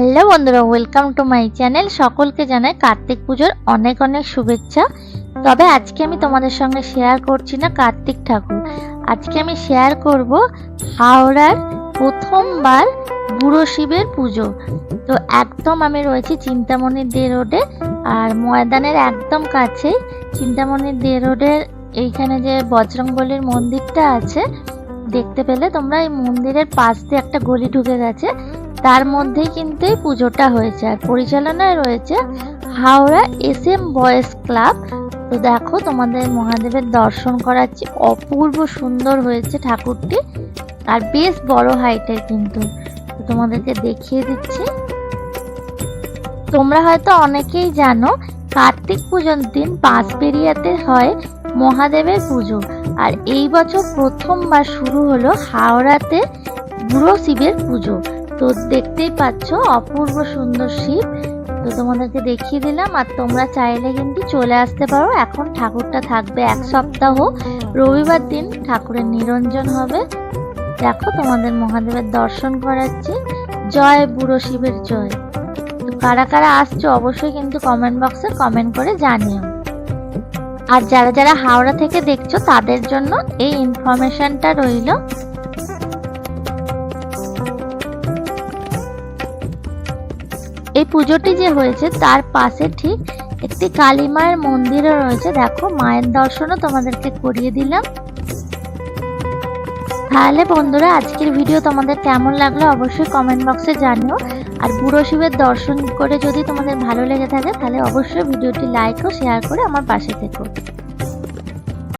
Hello বন্ধুরা welcome to my channel সকলকে জানাই কার্তিক পুজোর অনেক অনেক শুভেচ্ছা। তবে আজকে আমি তোমাদের সঙ্গে শেয়ার করছি না কার্তিক ঠাকুর। আজকে আমি শেয়ার করব হাওড়ার প্রথমবার বুড়ো শিবের পুজো। তো একদম আমি রয়েছি চিন্তামণির দে রোডে, আর ময়দানের একদম কাছেই। চিন্তামণির দে রোডের এইখানে যে বজরংবলির মন্দিরটা আছে, দেখতে পেলে তোমরা এই মন্দিরের পাশ দিয়ে একটা গলি ঢুকে গেছে। তার মধ্যেই কিন্তু এই পুজোটা হয়েছে আর পরিচালনায় রয়েছে Howrah S M boys club. তো দেখো তোমাদের মহাদেবের দর্শন করাচ্ছি। অপূর্ব সুন্দর হয়েছে ঠাকুরটি আর বেশ বড় হাইটের কিন্তু। তোমাদেরকে দেখিয়ে দিচ্ছি। তোমরা হয়তো অনেকেই জানো, কার্তিক পুজোর দিন বাঁশবেরিয়াতে হয় মহাদেবের পুজো। আর এই বছর প্রথমবার শুরু হলো হাওড়াতে বুড়ো শিবের পুজো। তো দেখতেই পাচ্ছ, অপূর্ব সুন্দর শিব। তো তোমাদেরকে দেখিয়ে দিলাম, আর তোমরা চাইলে কিন্তু চলে আসতে পারো। এখন ঠাকুরটা থাকবে এক সপ্তাহ। রবিবার দিন ঠাকুরের নিরঞ্জন হবে। দেখো তোমাদের মহাদেবের দর্শন করাচ্ছি। জয় বুড়ো শিবের জয়। কারা কারা আসছো অবশ্যই কিন্তু কমেন্ট বক্সে কমেন্ট করে জানিও। আর যারা যারা হাওড়া থেকে দেখছ, তাদের জন্য এই ইনফরমেশনটা রইল। এই পুজোটি যে হয়েছে, তার পাশে ঠিক একটি কালী মায়ের মন্দিরও রয়েছে। দেখো, মায়ের দর্শনও তোমাদেরকে করিয়ে দিলাম। তাহলে বন্ধুরা, আজকের ভিডিও তোমাদের কেমন লাগল অবশ্যই কমেন্ট বক্সে জানিও। আর বুড়ো শিবের দর্শন করে যদি তোমাদের ভালো লেগে থাকে, তাহলে অবশ্যই ভিডিওটি লাইক ও শেয়ার করে আমার পাশে থেকো।